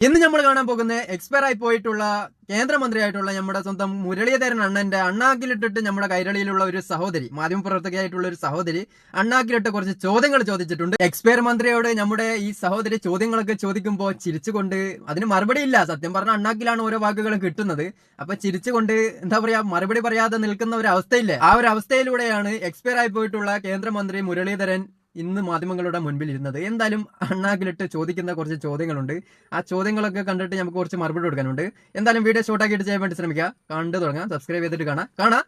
ഇന്ന് നമ്മൾ കാണാൻ പോകുന്ന എക്സ്പയർ ആയി പോയിട്ടുള്ള കേന്ദ്രമന്ത്രിയായിട്ടുള്ള നമ്മുടെ സ്വന്തം മുരളീധരൻ അണ്ണന്റെ അണ്ണാക്കിലിട്ടിട്ട് നമ്മുടെ കൈരളിയിലുള്ള ഒരു സഹോദരി മാധ്യമപ്രവർത്തകയായിട്ടുള്ള ഒരു സഹോദരി അണ്ണാക്കിലിട്ട് കുറച്ച് ചോദ്യങ്ങൾ ചോദിച്ചിട്ടുണ്ട്. എക്സ്പയർ മന്ത്രിയോട് നമ്മുടെ ഈ സഹോദരി ചോദ്യങ്ങളൊക്കെ ചോദിക്കുമ്പോൾ ചിരിച്ചുകൊണ്ട് അതിന് മറുപടി ഇല്ല. സത്യം പറഞ്ഞ അണ്ണാക്കിലാണ് ഓരോ വാക്കുകളും കിട്ടുന്നത്. അപ്പൊ ചിരിച്ചുകൊണ്ട് എന്താ പറയാ മറുപടി പറയാതെ നിൽക്കുന്ന ഒരു അവസ്ഥയില്ലേ? ആ ഒരു അവസ്ഥയിലൂടെയാണ് എക്സ്പയർ ആയി പോയിട്ടുള്ള കേന്ദ്രമന്ത്രി മുരളീധരൻ ഇന്ന് മാധ്യമങ്ങളുടെ മുൻപിൽ ഇരുന്നത് എന്തായാലും അണ്ണാക്കിലിട്ട് ചോദിക്കുന്ന കുറച്ച് ചോദ്യങ്ങളുണ്ട്. ആ ചോദ്യങ്ങളൊക്കെ കണ്ടിട്ട് നമുക്ക് കുറച്ച് മറുപടി കൊടുക്കാനുണ്ട്. എന്തായാലും വീഡിയോ ഷോർട്ട് ആക്കിയിട്ട് ചെയ്യാൻ വേണ്ടി ശ്രമിക്കുക. കണ്ടു തുടങ്ങാം. സബ്സ്ക്രൈബ് ചെയ്തിട്ട് കാണാം. കാണാം?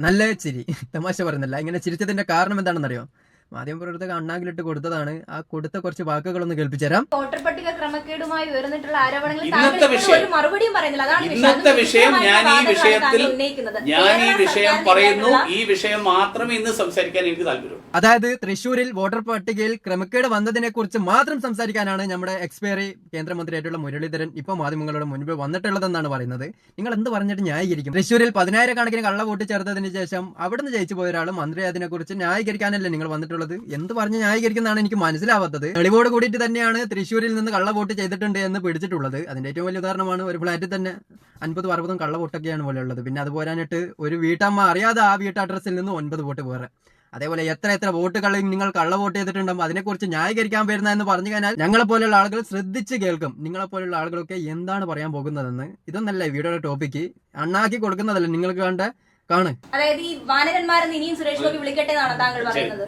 നല്ല ചിരി. തമാശ പറയുന്നില്ല. ഇങ്ങനെ ചിരിച്ചതിന്റെ കാരണം എന്താണെന്നറിയോ? മാധ്യമപ്രവർത്തക അണ്ണാങ്കിലിട്ട് കൊടുത്തതാണ്. ആ കൊടുത്ത കുറച്ച് വാക്കുകളൊന്ന് ഒന്ന് തരാം വോട്ടർ പട്ടിക ക്രമക്കേടുമായി ഉയർന്നിട്ടുള്ള ആരോപണങ്ങൾ മറുപടിയും പറയുന്നില്ല. അതാണ് വിഷയം. ഇന്നത്തെ വിഷയം ഞാൻ ഈ വിഷയത്തിൽ ഞാൻ ഈ വിഷയം പറയുന്നു. ഈ വിഷയം മാത്രമേ ഇന്ന് സംസാരിക്കാൻ എനിക്ക് അതായത് തൃശൂരിൽ വോട്ടർ പട്ടികയിൽ ക്രമക്കേട് വന്നതിനെ കുറിച്ച് മാത്രം സംസാരിക്കാനാണ് നമ്മുടെ എക്സ്പയറി കേന്ദ്രമന്ത്രിയായിട്ടുള്ള മുരളീധരൻ ഇപ്പോൾ മാധ്യമങ്ങളുടെ മുൻപിൽ വന്നിട്ടുള്ളതെന്നാണ് പറയുന്നത്. നിങ്ങൾ എന്ത് പറഞ്ഞിട്ട് ന്യായീകരിക്കും? തൃശൂരിൽ പതിനായിരക്കണക്കിന് കള്ള വോട്ട് ചേർത്തതിന് ശേഷം അവിടുന്ന് ജയിച്ചു പോയ ഒരാൾ മന്ത്രി അതിനെക്കുറിച്ച് ന്യായീകരിക്കാനല്ലേ നിങ്ങൾ വന്നിട്ടുള്ളത്? എന്ത് പറഞ്ഞ് ന്യായീകരിക്കുന്നതാണ് എനിക്ക് മനസ്സിലാവാത്തത്. തെളിവോട് കൂടിയിട്ട് തന്നെയാണ് തൃശ്ശൂരിൽ നിന്ന് കള്ള വോട്ട് ചെയ്തിട്ടുണ്ട് എന്ന് പിടിച്ചിട്ടുള്ളത്. അതിന്റെ ഏറ്റവും വലിയ ഉദാഹരണമാണ് ഒരു ഫ്ലാറ്റിൽ തന്നെ അൻപതും അറുപതും കള്ള വോട്ടൊക്കെയാണ് പോലെ ഉള്ളത്. പിന്നെ അത് ഒരു വീട്ടമ്മ അറിയാതെ ആ വീട്ട് അഡ്രസ്സിൽ നിന്ന് ഒൻപത് വോട്ട് വേറെ. അതേപോലെ എത്ര എത്ര വോട്ടുകൾ നിങ്ങൾ കള്ള വോട്ട് ചെയ്തിട്ടുണ്ടാകും അതിനെക്കുറിച്ച് ന്യായീകരിക്കാൻ വരുന്ന എന്ന് പറഞ്ഞു കഴിഞ്ഞാൽ ഞങ്ങളെ പോലെയുള്ള ആളുകൾ ശ്രദ്ധിച്ച് കേൾക്കും. നിങ്ങളെ പോലെയുള്ള ആളുകളൊക്കെ എന്താണ് പറയാൻ പോകുന്നതെന്ന്. ഇതൊന്നല്ല വീഡിയോയുടെ ടോപ്പിക്ക് അണ്ണാക്കി കൊടുക്കുന്നതല്ല നിങ്ങൾക്ക് കണ്ട കാണ്. അതായത് ഈ വാനരന്മാരെന്ന് ഇനിയും സുരേഷ് ഗോപി വിളിക്കട്ടെ എന്നാണ് താങ്കൾ പറയുന്നത്.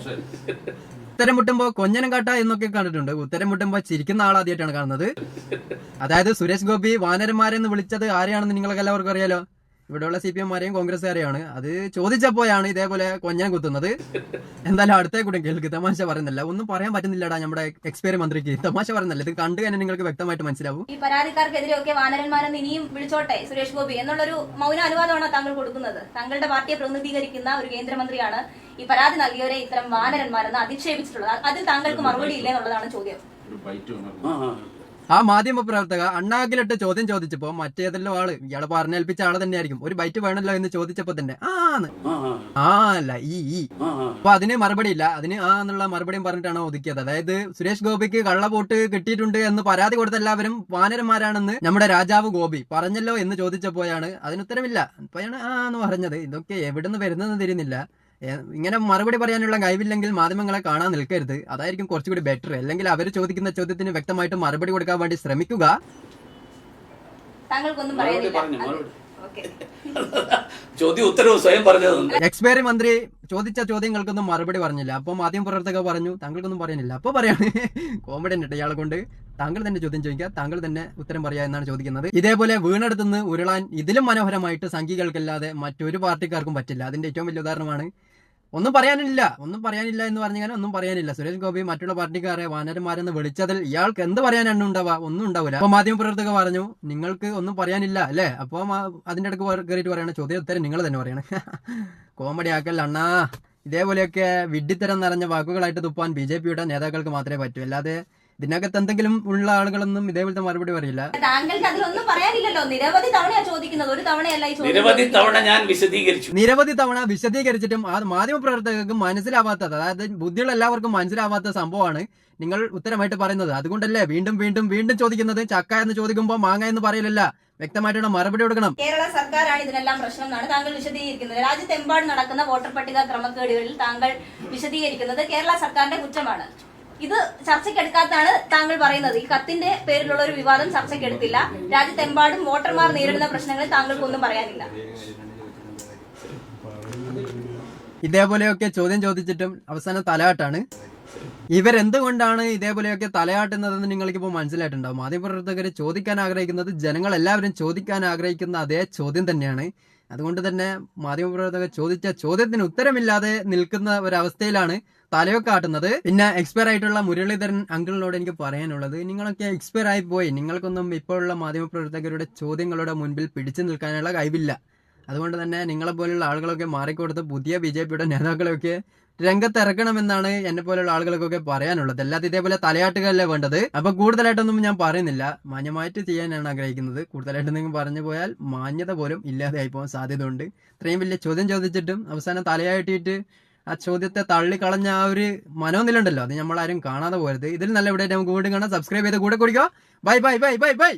ഉത്തരം മുട്ടുമ്പോ കൊഞ്ഞനം കാട്ട എന്നൊക്കെ കണ്ടിട്ടുണ്ട്. ഉത്തരം മുട്ടുമ്പോ ചിരിക്കുന്ന ആളാദ്യമായിട്ടാണ് കാണുന്നത്. അതായത് സുരേഷ് ഗോപി വാനരന്മാരെന്ന് വിളിച്ചത് ആരെയാണെന്ന് നിങ്ങൾക്ക് എല്ലാവർക്കും അറിയാലോ? ഇവിടെയുള്ള സി പി എംമാരെയും കോൺഗ്രസ്സുകാരെയാണ്. അത് ചോദിച്ചപ്പോഴാണ് ഇതേപോലെ കൊഞ്ഞാൻ കുത്തുന്നത്. എന്തായാലും അടുത്തേ കൂടെ കേൾക്ക്. തമാശ പറയുന്നില്ല ഒന്നും പറയാൻ പറ്റുന്നില്ലടാ നമ്മുടെ എക്സ്പയർ മന്ത്രിക്ക്. തമാശ പറയുന്നില്ല ഇത് കണ്ടു തന്നെ നിങ്ങൾക്ക് വ്യക്തമായിട്ട് മനസ്സിലാവും. ഈ പരാതിക്കാർക്കെതിരെയൊക്കെ വാനരന്മാരെന്ന് ഇനിയും വിളിച്ചോട്ടെ സുരേഷ് ഗോപി എന്നുള്ളൊരു മൗന അനുവാദമാണ് താങ്കൾ കൊടുക്കുന്നത്. താങ്കളുടെ പാർട്ടിയെ പ്രതിനിധീകരിക്കുന്ന ഒരു കേന്ദ്രമന്ത്രിയാണ് ഈ പരാതി നൽകിയവരെ ഇത്തരം വാനരന്മാരെന്ന് അധിക്ഷേപിച്ചിട്ടുള്ളത്. അതിൽ താങ്കൾക്ക് മറുപടി ഇല്ല എന്നുള്ളതാണ് ചോദ്യം. ആ, മാധ്യമ പ്രവർത്തക അണ്ണാക്കിലിട്ട് ചോദ്യം ചോദിച്ചപ്പോ മറ്റേതെല്ലോ ആൾ. ഇയാളെ പറഞ്ഞേൽപ്പിച്ച ആൾ തന്നെയായിരിക്കും. ഒരു ബൈറ്റ് വേണല്ലോ എന്ന് ചോദിച്ചപ്പോ തന്നെ ആന്ന് ആ, അല്ല ഈ. അപ്പൊ അതിന് മറുപടി ഇല്ല. അതിന് ആ എന്നുള്ള മറുപടിയും പറഞ്ഞിട്ടാണ് ഒതുക്കിയത്. അതായത് സുരേഷ് ഗോപിക്ക് കള്ള വോട്ട് കിട്ടിയിട്ടുണ്ട് എന്ന് പരാതി കൊടുത്ത എല്ലാവരും വാനരന്മാരാണെന്ന് നമ്മുടെ രാജാവ് ഗോപി പറഞ്ഞല്ലോ എന്ന് ചോദിച്ചപ്പോഴാണ് അതിനുത്തരമില്ല അപ്പൊ അപ്പോഴാണ് ആ എന്ന് പറഞ്ഞത്. ഇതൊക്കെ എവിടുന്ന് വരുന്നതെന്ന് തിരിയുന്നില്ല. ഏ, ഇങ്ങനെ മറുപടി പറയാനുള്ള കഴിവില്ലെങ്കിൽ മാധ്യമങ്ങളെ കാണാൻ നിൽക്കരുത്. അതായിരിക്കും കുറച്ചുകൂടി ബെറ്റർ അല്ലെങ്കിൽ അവർ ചോദിക്കുന്ന ചോദ്യത്തിന് വ്യക്തമായിട്ട് മറുപടി കൊടുക്കാൻ വേണ്ടി ശ്രമിക്കുക. ചോദ്യം ഉത്തരവ് സ്വയം പറഞ്ഞത് എക്സ്പയറി മന്ത്രി ചോദിച്ച ചോദ്യങ്ങൾക്കൊന്നും മറുപടി പറഞ്ഞില്ല. അപ്പോൾ മാധ്യമ പ്രവർത്തകർ പറഞ്ഞു താങ്കൾക്കൊന്നും പറയാനില്ല അപ്പോൾ പറയാണ് കോമഡി ഉണ്ട് ഇയാളെ കൊണ്ട്. താങ്കൾ തന്നെ ചോദ്യം ചോദിക്കുക. താങ്കൾ തന്നെ ഉത്തരം പറയാ എന്നാണ് ചോദിക്കുന്നത്. ഇതേപോലെ വീണെടുത്തുനിന്ന് ഉരുളാൻ ഇതിലും മനോഹരമായിട്ട് സംഘികൾക്കല്ലാതെ മറ്റൊരു പാർട്ടിക്കാർക്കും പറ്റില്ല. അതിന്റെ ഏറ്റവും വലിയ ഉദാഹരണമാണ് ഒന്നും പറയാനില്ല. ഒന്നും പറയാനില്ല എന്ന് പറഞ്ഞു ഒന്നും പറയാനില്ല. സുരേഷ് ഗോപി മറ്റുള്ള പാർട്ടിക്കാരെ വാനരന്മാരെന്ന് വിളിച്ചതിൽ ഇയാൾക്ക് എന്ത് പറയാനാണ് ഉണ്ടാവുക ഒന്നും ഉണ്ടാവില്ല അപ്പൊ മാധ്യമ പ്രവർത്തകർ പറഞ്ഞു നിങ്ങൾക്ക് ഒന്നും പറയാനില്ല അല്ലേ? അപ്പൊ അതിന്റെ അടുക്ക് കയറിയിട്ട് പറയണ ചോദ്യം ഉത്തരം നിങ്ങൾ തന്നെ പറയണം. കോമഡി ആക്കല്ല അണ്ണാ. ഇതേപോലെയൊക്കെ വിഡ്ഢിത്തരം നിറഞ്ഞ വാക്കുകളായിട്ട് തുപ്പാൻ ബി ജെ പിയുടെ നേതാക്കൾക്ക് മാത്രമേ പറ്റൂ. അല്ലാതെ ഇതിനകത്ത് എന്തെങ്കിലും ഉള്ള ആളുകളൊന്നും ഇതേപോലത്തെ മറുപടി പറയില്ല. താങ്കൾക്ക് അതിലൊന്നും പറയാനില്ലല്ലോ. നിരവധി തവണയാ ചോദിക്കുന്നത്. ഒരു തവണയല്ല ഈ ചോദ്യം നിരവധി തവണ ഞാൻ വിശദീകരിച്ചു. നിരവധി തവണ വിശദീകരിച്ചിട്ടും ആ മാധ്യമപ്രവർത്തകർക്ക് മനസ്സിലാവാത്തത് അതായത് ബുദ്ധിയുള്ള എല്ലാവർക്കും മനസ്സിലാവാത്ത സംഭവമാണ് നിങ്ങൾ ഉത്തരമായിട്ട് പറയുന്നത്. അതുകൊണ്ടല്ലേ വീണ്ടും വീണ്ടും വീണ്ടും ചോദിക്കുന്നത് ചക്ക എന്ന് ചോദിക്കുമ്പോൾ മാങ്ങ എന്ന് പറയലല്ല. വ്യക്തമായിട്ടുള്ള മറുപടി കൊടുക്കണം? കേരള സർക്കാരാണ് ഇതിനെല്ലാം പ്രശ്നം എന്നാണ് താങ്കൾ വിശദീകരിക്കുന്നത്. രാജ്യത്തെമ്പാടും നടക്കുന്ന വോട്ടർ പട്ടിക ക്രമക്കേടുകളിൽ താങ്കൾ വിശദീകരിക്കുന്നത് കേരള സർക്കാരിന്റെ കുറ്റമാണ്. ഇത് ചർച്ചയ്ക്ക് എടുക്കാത്താണ് താങ്കൾ പറയുന്നത്. ഈ കത്തിന്റെ പേരിലുള്ള ഒരു വിവാദം ചർച്ചയ്ക്ക് ചർച്ചയ്ക്കെടുത്തില്ല. രാജ്യത്തെമ്പാടും വോട്ടർമാർ നേരിടുന്ന പ്രശ്നങ്ങൾ താങ്കൾക്കൊന്നും പറയാനില്ല. ഇതേപോലെയൊക്കെ ചോദ്യം ചോദിച്ചിട്ടും അവസാനം തലയാട്ടാണ്. ഇവരെന്തുകൊണ്ടാണ് ഇതേപോലെയൊക്കെ തലയാട്ടുന്നതെന്ന് നിങ്ങൾക്കിപ്പോൾ മനസ്സിലായിട്ടുണ്ടാവും. മാധ്യമപ്രവർത്തകർ ചോദിക്കാൻ ആഗ്രഹിക്കുന്നത് ജനങ്ങൾ എല്ലാവരും ചോദിക്കാൻ ആഗ്രഹിക്കുന്ന അതേ ചോദ്യം തന്നെയാണ്. അതുകൊണ്ട് തന്നെ മാധ്യമപ്രവർത്തകർ ചോദിച്ച ചോദ്യത്തിന് ഉത്തരമില്ലാതെ നിൽക്കുന്ന ഒരവസ്ഥയിലാണ് തലയൊക്കെ ആട്ടുന്നത് പിന്നെ എക്സ്പയർ ആയിട്ടുള്ള മുരളീധരൻ അങ്കിളിനോട് എനിക്ക് പറയാനുള്ളത് നിങ്ങളൊക്കെ എക്സ്പയർ ആയി പോയി. നിങ്ങൾക്കൊന്നും ഇപ്പോഴുള്ള മാധ്യമപ്രവർത്തകരുടെ ചോദ്യങ്ങളുടെ മുൻപിൽ പിടിച്ചു നിൽക്കാനുള്ള കഴിവില്ല. അതുകൊണ്ട് തന്നെ നിങ്ങളെ പോലെയുള്ള ആളുകളൊക്കെ മാറിക്കൊടുത്ത് പുതിയ ബി ജെ പിയുടെ നേതാക്കളെയൊക്കെ രംഗത്തിറക്കണമെന്നാണ് എന്നെ പോലുള്ള ആളുകൾക്കൊക്കെ പറയാനുള്ളത്. അല്ലാതെ ഇതേപോലെ തലയാട്ടുകയല്ലേ വേണ്ടത്? അപ്പൊ കൂടുതലായിട്ടൊന്നും ഞാൻ പറയുന്നില്ല. മാന്യമായിട്ട് ചെയ്യാനാണ് ആഗ്രഹിക്കുന്നത്. കൂടുതലായിട്ട് നിങ്ങൾ പറഞ്ഞു പോയാൽ മാന്യത പോലും ഇല്ലാതെ ആയി പോകാൻ സാധ്യതയുണ്ട്. ഇത്രയും വലിയ ചോദ്യം ചോദിച്ചിട്ടും അവസാനം തലയാട്ടിയിട്ട് ആ ചോദ്യത്തെ തള്ളിക്കളഞ്ഞ ആ ഒരു മനോനില ഉണ്ടല്ലോ അത് നമ്മളാരും കാണാതെ പോരുത് ഇതിൽ നല്ല ഇവിടെ നമുക്ക് വീണ്ടും കാണാം. സബ്സ്ക്രൈബ് ചെയ്ത് കൂടെ കുടിക്കുക bye bye bye bye bye